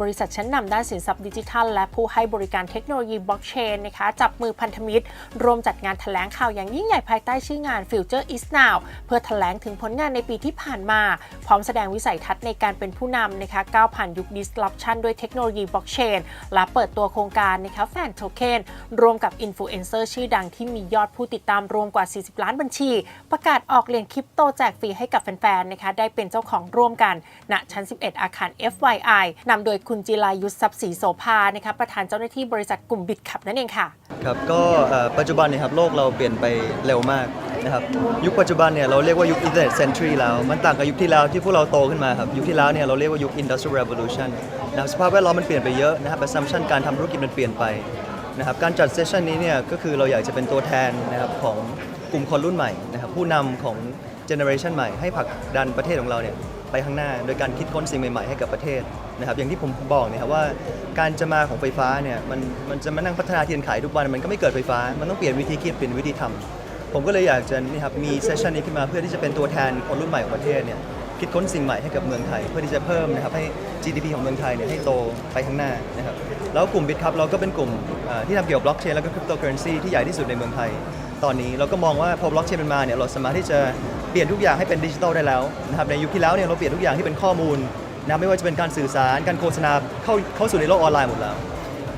บริษัทชั้นนำด้านสินทรัพย์ดิจิทัล และผู้ให้บริการเทคโนโลยีบล็อกเชนนะคะจับมือพันธมิตรรวมจัดงานแถลงข่าวอย่างยิ่งใหญ่ภายใต้ชื่องาน Future is Now เพื่อแถลงถึงผลงานในปีที่ผ่านมา พร้อมแสดงวิสัยทัศน์ในการเป็นผู้นำนะคะก้าวผ่านยุค disruption ด้วยเทคโนโลยีบล็อกเชนและเปิดตัวโครงการนะคะแฟนโทเคนรวมกับอินฟลูเอนเซอร์ชื่อดังที่มียอดผู้ติดตามรวมกว่า 40 ล้านบัญชี ประกาศออกเหรียญคริปโตแจกฟรีให้กับแฟนๆนะคะได้เป็นเจ้าของร่วมกันณชั้น 11 อาคาร FYI นำโดยคุณจิรายุทธทรัพย์ศรีโสภานะคะประธานเจ้าหน้าที่บริษัทกลุ่มบิดขับนั่นเองค่ะ ครับก็ปัจจุบันเนี่ยครับโลกเราเปลี่ยนไปเร็วมากนะครับยุคปัจจุบันเนี่ยเราเรียกว่ายุค Internet Century แล้วมันต่างกับยุคที่แล้วที่พวกเราโตขึ้นมาครับยุคที่แล้วเนี่ยเราเรียกว่ายุค Industrial Revolution นะครับสภาพแวดล้อมมันเปลี่ยนไปเยอะนะครับ assumption การทำธุรกิจมันเปลี่ยนไปนะครับการจัดเซสชันนี้เนี่ยก็คือเราอยากจะเป็นตัวแทนนะครับของกลุ่มคนรุ่นใหม่นะครับผู้นำของ generation ใหม่ให้ผลักดันประเทศของเราเนี่ย ไปข้างหน้า โดยการคิดค้นสิ่งใหม่ๆให้กับประเทศนะครับอย่างที่ผมบอกเนี่ยครับว่าการจะมาของไฟฟ้าเนี่ยมันมันจะมานั่งพัฒนาเทียนไขทุกวันมันก็ไม่เกิดไฟฟ้า มันต้องเปลี่ยนวิธีคิดเปลี่ยนวิธีทำผมก็เลยอยากจะนี่ครับมีเซสชันนี้ขึ้นมาเพื่อที่จะเป็นตัวแทนคนรุ่นใหม่ของประเทศเนี่ยคิดค้นสิ่งใหม่ให้กับเมืองไทย เพื่อที่จะเพิ่มนะครับให้ GDP ของเมืองไทยเนี่ยให้โตไปข้างหน้านะครับแล้วกลุ่มบิตครับเราก็เป็นกลุ่มที่ทำเกี่ยวกับบล็อกเชนแล้วก็คริปโตเคอเรนซีที่ใหญ่ที่สุดในเมืองไทย ตอนนี้เราก็มองว่าพอบล็อกเชนมันมาเนี่ยเราสามารถที่จะ เปลี่ยนทุกอย่างให้เป็นดิจิทัลได้แล้วนะครับในยุคที่แล้วเนี่ยเราเปลี่ยนทุกอย่างที่เป็นข้อมูลนะไม่ว่าจะเป็นการสื่อสารการโฆษณาเข้าเข้าสู่ในโลกออนไลน์หมดแล้ว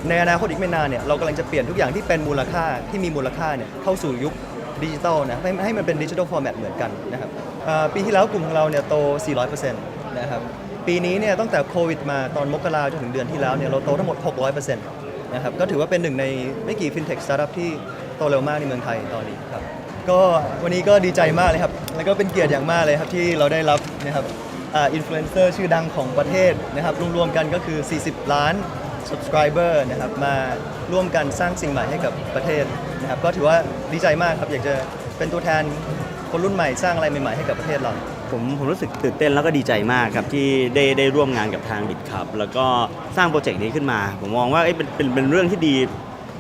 ในอนาคตอีกไม่นานเนี่ยเรากำลังจะเปลี่ยนทุกอย่างที่เป็นมูลค่าที่มีมูลค่าเนี่ยเข้าสู่ยุคดิจิทัลนะให้ให้มันเป็นดิจิทัลฟอร์แมตเหมือนกันนะครับปีที่แล้วกลุ่มของเราเนี่ยโต 400%นะครับปีนี้เนี่ยตั้งแต่โควิดมาตอนมกราจนถึงเดือนที่แล้วเนี่ยเราโตทั้งหมด 600%นะครับก็ถือว่าเป็นหนึ่งในไม่กี่ฟินเทคสตาร์ทอัพที่โตเร็วมากในเมืองไทยตอนนี้ครับ ก็วันนี้ก็ดีใจมากเลยครับ แล้วก็เป็นเกียรติอย่างมากเลยครับที่เราได้รับนะครับอินฟลูเอนเซอร์ชื่อดังของประเทศนะครับรวมๆกันก็คือ 40 ล้าน subscriber นะครับมาร่วมกันสร้างสิ่งใหม่ให้กับประเทศนะครับก็ถือว่าดีใจมากครับอยากจะเป็นตัวแทนคนรุ่นใหม่สร้างอะไรใหม่ๆให้กับประเทศเรา ผมผมรู้สึกตื่นเต้นแล้วก็ดีใจมากครับที่ได้ได้ร่วมงานกับทางบิดครับแล้วก็สร้างโปรเจกต์นี้ขึ้นมา ผมมองว่าเอ้เป็นเป็นเป็นเรื่องที่ดี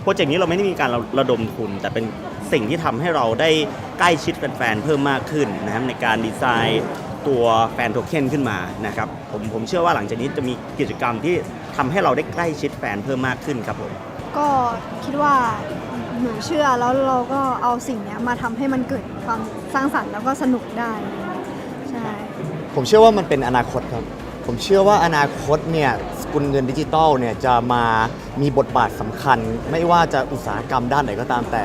โปรเจกต์นี้เราไม่ได้มีการระระดมทุน แต่เป็น สิ่งที่ทำให้เราได้ใกล้ชิดแฟนๆเพิ่มมากขึ้นนะครับในการดีไซน์ตัวแฟนโทเค็นขึ้นมานะครับผมผมเชื่อว่าหลังจากนี้จะมีกิจกรรมที่ทำให้เราได้ใกล้ชิดแฟนเพิ่มมากขึ้นครับผมก็คิดว่าหนูเชื่อแล้วเราก็เอาสิ่งเนี้ยมาทำให้มันเกิดความสร้างสรรค์แล้วก็สนุกได้ใช่ ผมเชื่อว่ามันเป็นอนาคตครับ ผมเชื่อว่าอนาคตเนี่ยสกุลเงินดิจิตอลเนี่ยจะมามีบทบาทสำคัญ ไม่ว่าจะอุตสาหกรรมด้านไหนก็ตามแต่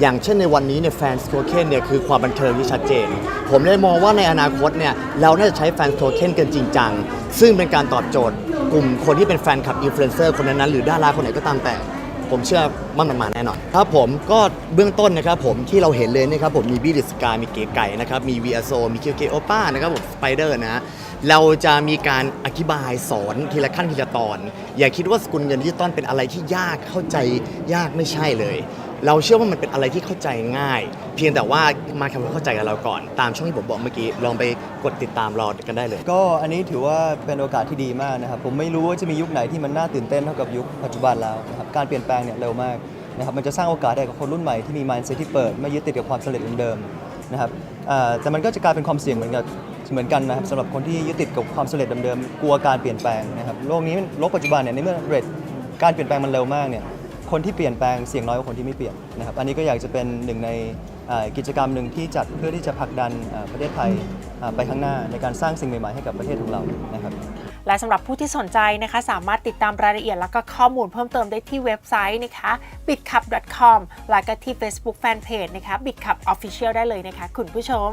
อย่างเช่นในวันนี้เนี่ยแฟนโทเค็นเนี่ยคือความบันเทิงที่ชัดเจน ผมเลยมองว่าในอนาคตเนี่ยเราน่าจะใช้แฟนโทเค็นกันจริงจังซึ่งเป็นการตอบโจทย์ กลุ่มคนที่เป็นแฟนคลับอินฟลูเอนเซอร์คนนั้นๆหรือดาราคนไหนก็ตามแต่ ผมเชื่อว่ามันมาแน่นอนครับผมก็เบื้องต้นนะครับผมที่เราเห็นเลยนะครับผมมีบีดิสกา มีเก๋ไก่นะครับมีวีอาโซมีคิวเกโอป้านะครับผมสไปเดอร์นะเราจะมีการอธิบายสอนทีละขั้นทีละตอน อย่าคิดว่าสกุลเงินดิจิตอลเป็นอะไรที่ยากเข้าใจยากไม่ใช่เลย เราเชื่อว่ามันเป็นอะไรที่เข้าใจง่าย เพียงแต่ว่ามาทำความเข้าใจกับเราก่อน ตามช่องที่ผมบอกเมื่อกี้ ลองไปกดติดตามรอกันได้เลย ก็อันนี้ถือว่าเป็นโอกาสที่ดีมากนะครับ ผมไม่รู้ว่าจะมียุคไหนที่มันน่าตื่นเต้นเท่ากับยุคปัจจุบันแล้วนะครับการเปลี่ยนแปลงเนี่ยเร็วมากนะครับมันจะสร้างโอกาสให้กับคนรุ่นใหม่ที่มี mindset ที่เปิดไม่ยึดติดกับความสำเร็จเดิมๆนะครับแต่มันก็จะกลายเป็นความเสี่ยงเหมือนกับเหมือนกันนะครับสำหรับคนที่ยึดติดกับความสำเร็จเดิมๆกลัวการเปลี่ยนแปลงนะครับโลกนี้โลกปัจจุบันเนี่ยในเมื่อเรทการเปลี่ยนแปลงมันเร็วมากเนี่ย คนที่เปลี่ยนแปลงเสี่ยงน้อยกว่าคนที่ไม่เปลี่ยนนะครับอันนี้ก็อยากจะเป็นหนึ่งในกิจกรรมหนึ่งที่จัดเพื่อที่จะผลักดันประเทศไทยไปข้างหน้าในการสร้างสิ่งใหม่ๆให้กับประเทศของเรานะครับและสำหรับผู้ที่สนใจนะคะ สามารถติดตามรายละเอียดแล้วก็ข้อมูลเพิ่มเติมได้ที่เว็บไซต์นะคะ bitcup.com แล้วก็ที่ Facebook Fanpage นะคะ bitcup official ได้เลยนะคะ คุณผู้ชม